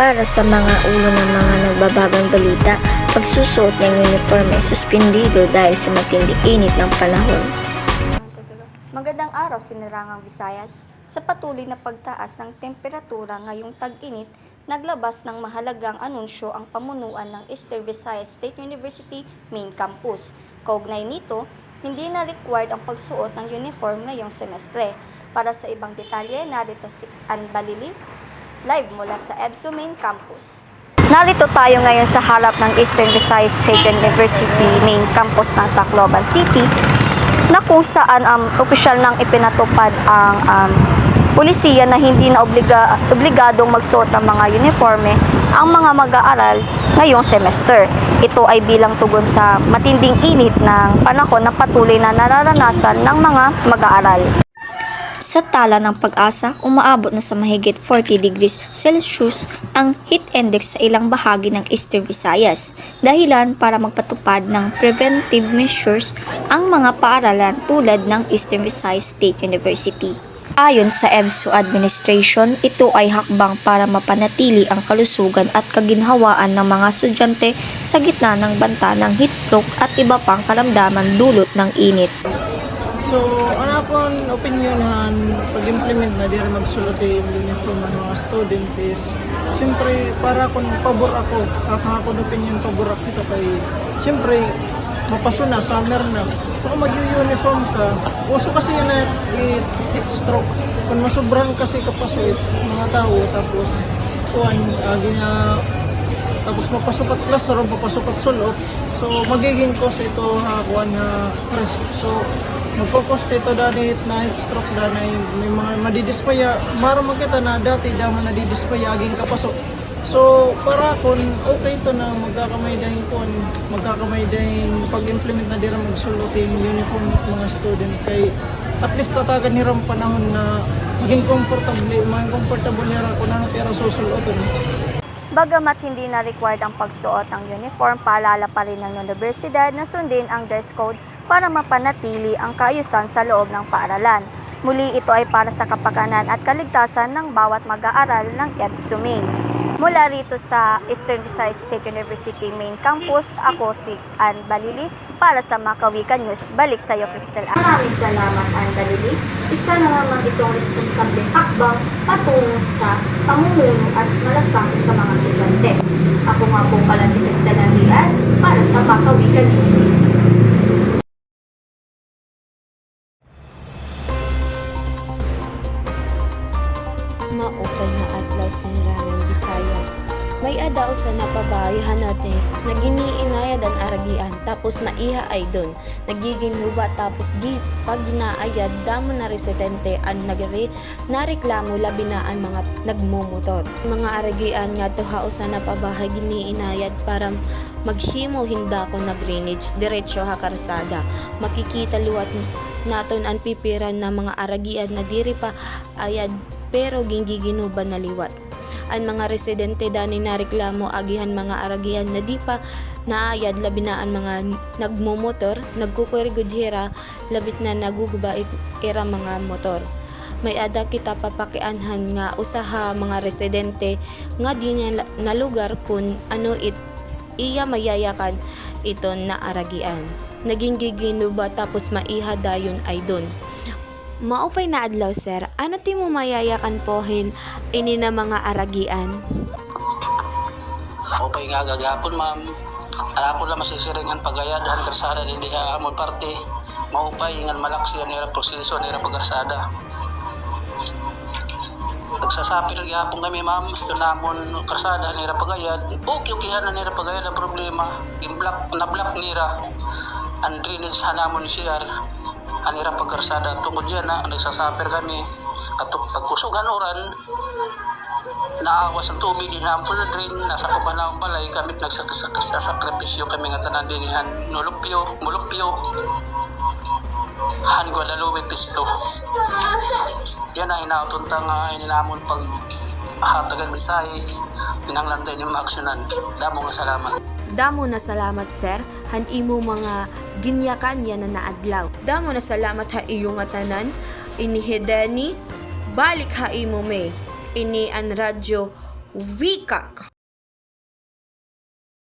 Para sa mga ulo ng mga nagbababang balita, pagsusuot ng uniforme suspindido dahil sa matinding init ng panahon. Magandang araw, Sinirangang Visayas. Sa patuloy na pagtaas ng temperatura ngayong tag-init, naglabas ng mahalagang anunsyo ang pamunuan ng Eastern Visayas State University Main Campus. Kaugnay nito, hindi na required ang pagsuot ng uniform ngayong semestre. Para sa ibang detalye, narito si Ann Balili, live mula sa EBSO Main Campus. Narito tayo ngayon sa harap ng Eastern Visayas State University Main Campus ng Tacloban City na kung saan ang opisyal nang ipinatupad ang um, pulisiya na hindi na obliga, obligadong magsuot ng mga uniforme ang mga mag-aaral ngayong semester. Ito ay bilang tugon sa matinding init ng panahon na patuloy na nararanasan ng mga mag-aaral. Sa tala ng pag-asa, umaabot na sa mahigit 40 degrees Celsius ang heat index sa ilang bahagi ng Eastern Visayas. Dahilan para magpatupad ng preventive measures ang mga paaralan tulad ng Eastern Visayas State University. Ayon sa EBSO administration, ito ay hakbang para mapanatili ang kalusugan at kaginhawaan ng mga estudyante sa gitna ng banta ng heat stroke at iba pang kalamdaman dulot ng init. So, ano akong opinionan pag-implement na diri magsulati yung uniform ng mga student is siyempre para kung pabor ako, kaka akong opinion pabor ako ito kay siyempre mapaso na, summer na. So kung mag-uniform ka, uso kasi yun na it, heat stroke. Kung masobrang kasi kapasuit mga tao, tapos kuhan, uh, gina, tapos mapasok at classroom, papasok at sulot. So, magiging cause ito hakuan na risk. So, magkukos ito dahil na heat stroke dahil may mga madidispaya. Mara makita na dati daman nadidispaya aging kapasok. So, para kung okay ito na magkakamay dahil kung magkakamay dahil pag-implement na dira magsulutin uniform mga student kay at least tatagan nila ang panahon na maging comfortable, maging comfortable nila kung ano tira susulutin. Bagamat hindi na required ang pagsuot ng uniform, paalala pa rin ng universidad na sundin ang dress code para mapanatili ang kaayusan sa loob ng paaralan. Muli ito ay para sa kapakanan at kaligtasan ng bawat mag-aaral ng EBSU Main. Mula rito sa Eastern Visayas State University Main Campus, ako si Ann Balili para sa Makawikan News. Balik sa iyo, Cristel. Maraming salamat, Ann Balili. Isa na naman itong responsable hakbang patungo sa pamumuno at malasakit sa mga estudyante. Ako nga po pala si Cristel Andian para sa Makawikan News. Maupay na adlaw sa Hirangan, Visayas. May adaw sa napabayahan natin na giniinayad ang aragian tapos maiha ay doon. Nagiging huba tapos di pag ginaayad damo na residente ang nagre nareklamo labi na ang mga nagmumotor. Mga aragian nga to hao sa napabahay giniinayad para maghimo hinda ko na drainage diretso ha karsada. Makikita luwat naton ang pipiran na mga aragian na diri pa ayad pero gingiginuban na liwat. Ang mga residente dani na reklamo agihan mga aragihan na di pa naayad labi na ang mga nagmumotor, nagkukurigudhira, labis na nagugubait ira mga motor. May ada kita papakianhan nga usaha mga residente nga di niya na lugar kung ano it iya mayayakan ito na aragian. Naging giginuba tapos maiha dayon ay dun. Maupay na adlaw sir, ano ti mo mayayakan pohin ini na mga aragian? Upay nga gagapon ma'am. Ala ko lang masisiringan pagayadahan karsada din diha amon parte. Maupay nga malaksi nila proseso nila pagarsada. Nagsasapil gyapon kami ma'am, ito namon karsada nila pagayad. Okay, okay na nila pagayad ang problema. Gimblock na block nila. Ang drainage na namon CR. Anira pagkarsada. Tungod yan na nagsasapir kami. Katuk pagkusugan oran, naawas ang tubig din ang full drain nasa kubanawang balay kami nagsasakripisyo kami nga tanan dinihan nulupyo mulupyo. Han Guadalupe Pisto. Yan na hinautunta nga ininamon pag hatagan bisay. Pinanglanday ni maaksyonan damo nga salamat. Damo na salamat sir, han imo mga ginyakan yan na naadlaw. Damo na salamat ha iyo nga tanan, ini hedeni, balik ha imo may, ini an radyo wika